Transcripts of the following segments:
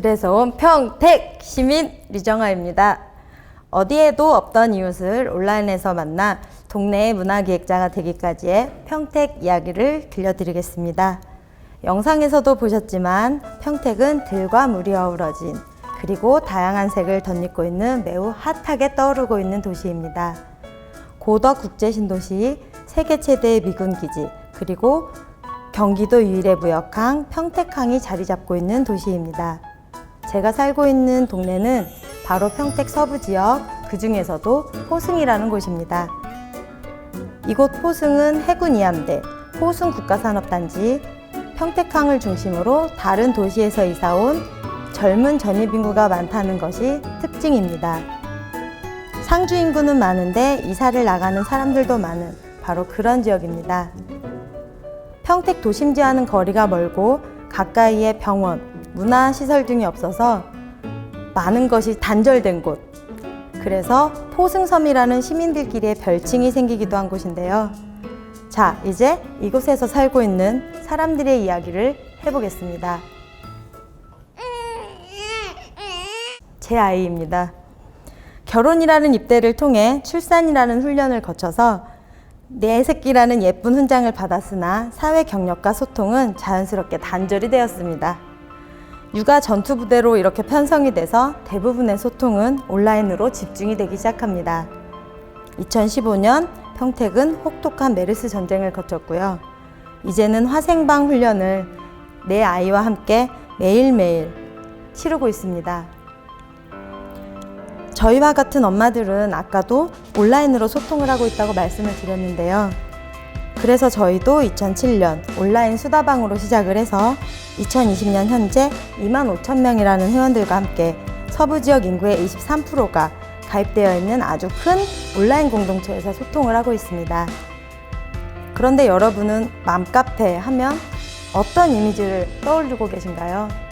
들에서 온 평택 시민 리정아입니다. 어디에도 없던 이웃을 온라인에서 만나 동네의 문화기획자가 되기까지의 평택 이야기를 들려드리겠습니다. 영상에서도 보셨지만 평택은 들과 물이 어우러진 그리고 다양한 색을 덧입고 있는 매우 핫하게 떠오르고 있는 도시입니다. 고덕 국제신도시 세계 최대의 미군 기지 그리고 경기도 유일의 무역항 평택항이 자리 잡고 있는 도시입니다. 제가 살고 있는 동네는 바로 평택 서부 지역 그 중에서도 호승이라는 곳입니다. 이곳 호승은 해군 이함대, 호승 국가산업단지, 평택항을 중심으로 다른 도시에서 이사온 젊은 전입 인구가 많다는 것이 특징입니다. 상주 인구는 많은데 이사를 나가는 사람들도 많은 바로 그런 지역입니다. 평택 도심지와는 거리가 멀고 가까이에 병원, 문화시설 등이 없어서 많은 것이 단절된 곳. 그래서 포승섬이라는 시민들끼리의 별칭이 생기기도 한 곳인데요. 자, 이제 이곳에서 살고 있는 사람들의 이야기를 해보겠습니다. 제 아이입니다. 결혼이라는 입대를 통해 출산이라는 훈련을 거쳐서 내 새끼라는 예쁜 훈장을 받았으나 사회 경력과 소통은 자연스럽게 단절이 되었습니다. 육아 전투 부대로 이렇게 편성이 돼서 대부분의 소통은 온라인으로 집중이 되기 시작합니다. 2015년 평택은 혹독한 메르스 전쟁을 거쳤고요. 이제는 화생방 훈련을 내 아이와 함께 매일매일 치르고 있습니다. 저희와 같은 엄마들은 아까도 온라인으로 소통을 하고 있다고 말씀을 드렸는데요. 그래서 저희도 2007년 온라인 수다방으로 시작을 해서 2020년 현재 2만 5천 명이라는 회원들과 함께 서부 지역 인구의 23%가 가입되어 있는 아주 큰 온라인 공동체에서 소통을 하고 있습니다. 그런데 여러분은 맘카페 하면 어떤 이미지를 떠올리고 계신가요?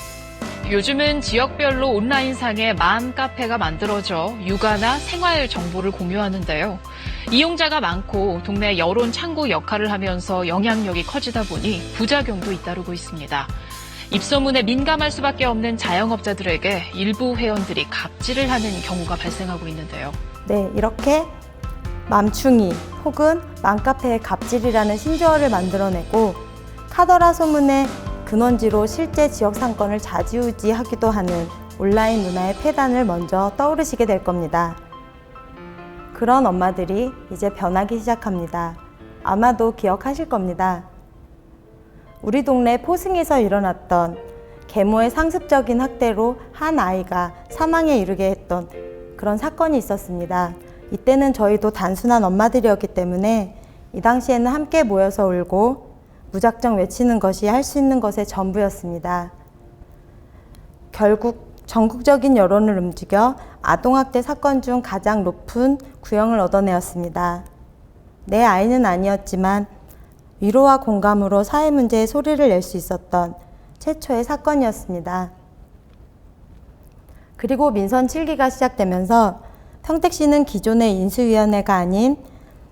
요즘은 지역별로 온라인상의 마음 카페가 만들어져 육아나 생활 정보를 공유하는데요. 이용자가 많고 동네 여론 창구 역할을 하면서 영향력이 커지다 보니 부작용도 잇따르고 있습니다. 입소문에 민감할 수밖에 없는 자영업자들에게 일부 회원들이 갑질을 하는 경우가 발생하고 있는데요. 네, 이렇게 맘충이 혹은 맘카페의 갑질이라는 신조어를 만들어내고 카더라 소문의 근원지로 실제 지역 상권을 좌지우지하기도 하는 온라인 문화의 폐단을 먼저 떠오르시게 될 겁니다. 그런 엄마들이 이제 변하기 시작합니다. 아마도 기억하실 겁니다. 우리 동네 포승에서 일어났던 계모의 상습적인 학대로 한 아이가 사망에 이르게 했던 그런 사건이 있었습니다. 이때는 저희도 단순한 엄마들이었기 때문에 이 당시에는 함께 모여서 울고 무작정 외치는 것이 할 수 있는 것의 전부였습니다. 결국 전국적인 여론을 움직여 아동학대 사건 중 가장 높은 구형을 얻어내었습니다. 내 아이는 아니었지만 위로와 공감으로 사회 문제에 소리를 낼 수 있었던 최초의 사건이었습니다. 그리고 민선 7기가 시작되면서 평택시는 기존의 인수위원회가 아닌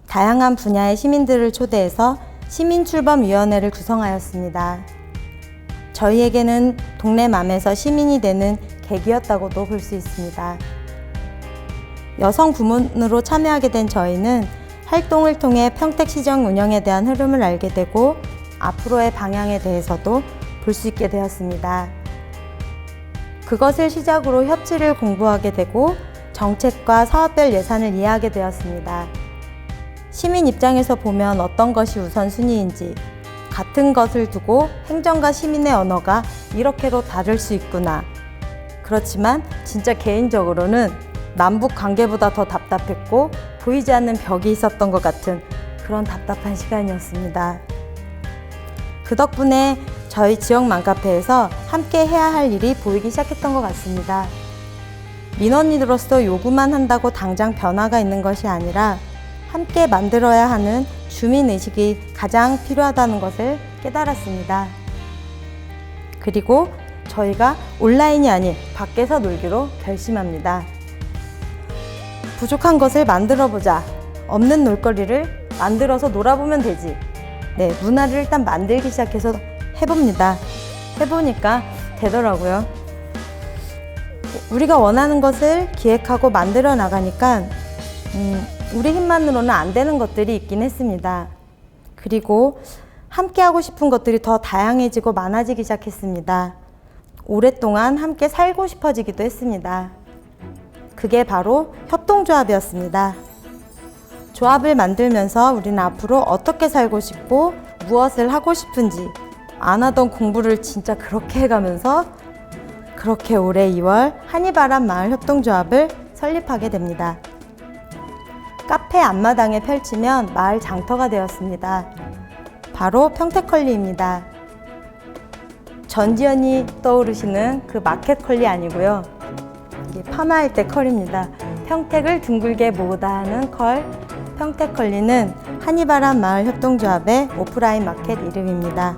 다양한 분야의 시민들을 초대해서 시민출범위원회를 구성하였습니다. 저희에게는 동네 맘에서 시민이 되는 계기였다고도 볼 수 있습니다. 여성 부문으로 참여하게 된 저희는 활동을 통해 평택시정 운영에 대한 흐름을 알게 되고 앞으로의 방향에 대해서도 볼 수 있게 되었습니다. 그것을 시작으로 협치를 공부하게 되고 정책과 사업별 예산을 이해하게 되었습니다. 시민 입장에서 보면 어떤 것이 우선순위인지 같은 것을 두고 행정과 시민의 언어가 이렇게로 다를 수 있구나. 그렇지만 진짜 개인적으로는 남북 관계보다 더 답답했고 보이지 않는 벽이 있었던 것 같은 그런 답답한 시간이었습니다. 그 덕분에 저희 지역 맘카페에서 함께 해야 할 일이 보이기 시작했던 것 같습니다. 민원인으로서 요구만 한다고 당장 변화가 있는 것이 아니라 함께 만들어야 하는 주민의식이 가장 필요하다는 것을 깨달았습니다. 그리고 저희가 온라인이 아닌 밖에서 놀기로 결심합니다. 부족한 것을 만들어 보자. 없는 놀거리를 만들어서 놀아보면 되지. 네, 문화를 일단 만들기 시작해서 해봅니다. 해보니까 되더라고요. 우리가 원하는 것을 기획하고 만들어 나가니까 음, 우리 힘만으로는 안 되는 것들이 있긴 했습니다. 그리고 함께 하고 싶은 것들이 더 다양해지고 많아지기 시작했습니다. 오랫동안 함께 살고 싶어지기도 했습니다. 그게 바로 협동조합이었습니다. 조합을 만들면서 우리는 앞으로 어떻게 살고 싶고 무엇을 하고 싶은지 안 하던 공부를 진짜 그렇게 해가면서 그렇게 올해 2월 한이바람 마을 협동조합을 설립하게 됩니다. 카페 앞마당에 펼치면 마을 장터가 되었습니다. 바로 평택컬리입니다. 전지현이 떠오르시는 그 마켓컬리 아니고요. 파마할 때 컬입니다. 평택을 둥글게 모으다 하는 컬. 평택컬리는 한이바람 마을 협동조합의 오프라인 마켓 이름입니다.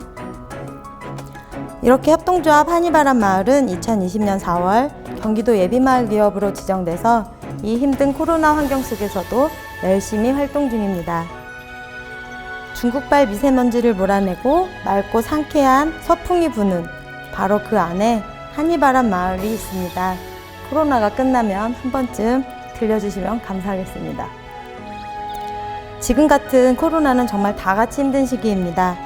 이렇게 협동조합 한이바람 마을은 2020년 4월 경기도 예비마을 기업으로 지정돼서 이 힘든 코로나 환경 속에서도 열심히 활동 중입니다. 중국발 미세먼지를 몰아내고 맑고 상쾌한 서풍이 부는 바로 그 안에 한이바람 마을이 있습니다. 코로나가 끝나면 한 번쯤 들려주시면 감사하겠습니다. 지금 같은 코로나는 정말 다 같이 힘든 시기입니다.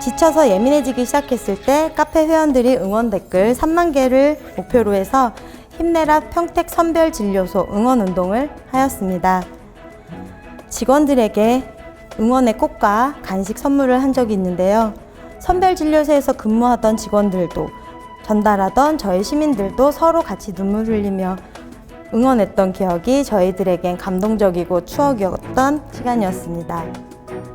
지쳐서 예민해지기 시작했을 때 카페 회원들이 응원 댓글 3만 개를 목표로 해서 힘내라 평택 선별 진료소 응원 운동을 하였습니다. 직원들에게 응원의 꽃과 간식 선물을 한 적이 있는데요. 선별 진료소에서 근무하던 직원들도 전달하던 저희 시민들도 서로 같이 눈물 흘리며 응원했던 기억이 저희들에겐 감동적이고 추억이었던 시간이었습니다.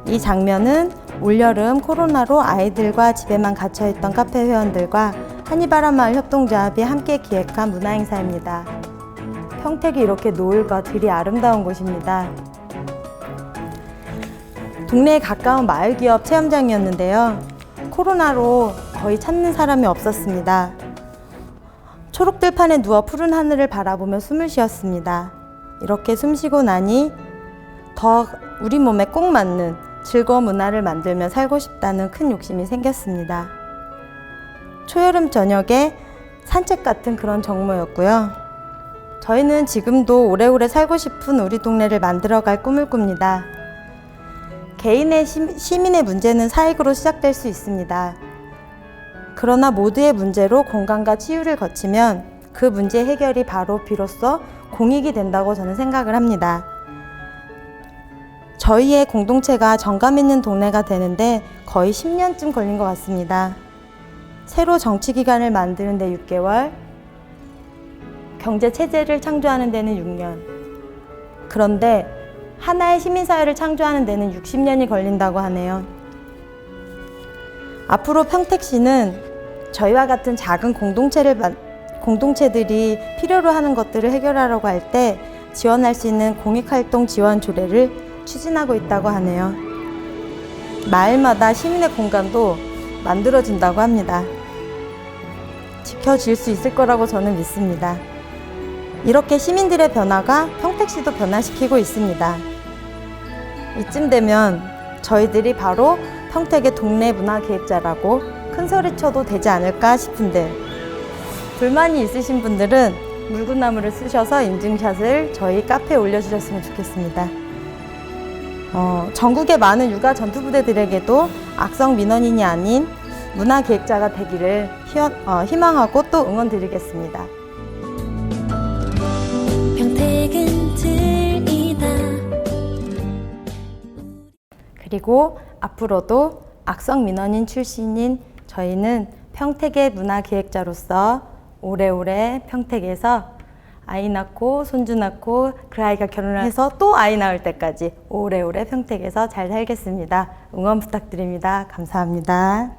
이 장면은 올여름 코로나로 아이들과 집에만 갇혀있던 카페 회원들과 한이바람마을 협동조합이 함께 기획한 문화행사입니다. 평택이 이렇게 노을과 들이 아름다운 곳입니다. 동네에 가까운 마을 기업 체험장이었는데요. 코로나로 거의 찾는 사람이 없었습니다. 초록들판에 누워 푸른 하늘을 바라보며 숨을 쉬었습니다. 이렇게 숨 쉬고 나니 더 우리 몸에 꼭 맞는 즐거운 문화를 만들며 살고 싶다는 큰 욕심이 생겼습니다. 초여름 저녁에 산책 같은 그런 정모였고요. 저희는 지금도 오래오래 살고 싶은 우리 동네를 만들어갈 꿈을 꿉니다. 개인의 시, 시민의 문제는 사익으로 시작될 수 있습니다. 그러나 모두의 문제로 공간과 치유를 거치면 그 문제 해결이 바로 비로소 공익이 된다고 저는 생각을 합니다. 저희의 공동체가 정감 있는 동네가 되는데 거의 10년쯤 걸린 것 같습니다. 새로 정치 기관을 만드는 데 6개월, 경제 체제를 창조하는 데는 6년. 그런데 하나의 시민 사회를 창조하는 데는 60년이 걸린다고 하네요. 앞으로 평택시는 저희와 같은 작은 공동체를 만- 공동체들이 필요로 하는 것들을 해결하려고 할 때 지원할 수 있는 공익활동 지원 조례를 추진하고 있다고 하네요. 마을마다 시민의 공간도 만들어진다고 합니다. 지켜질 수 있을 거라고 저는 믿습니다. 이렇게 시민들의 변화가 평택시도 변화시키고 있습니다. 이쯤 되면 저희들이 바로 평택의 동네 문화 기획자라고 큰 소리 쳐도 되지 않을까 싶은데 불만이 있으신 분들은 물구나무를 쓰셔서 인증샷을 저희 카페에 올려주셨으면 좋겠습니다. 어, 전국의 많은 육아 전투부대들에게도 악성 민원인이 아닌 문화 기획자가 되기를 어, 희망하고 또 응원드리겠습니다. 그리고 앞으로도 악성 민원인 출신인 저희는 평택의 문화 기획자로서 오래오래 평택에서 아이 낳고 손주 낳고 그 아이가 결혼을 해서 또 아이 낳을 때까지 오래오래 평택에서 잘 살겠습니다. 응원 부탁드립니다. 감사합니다.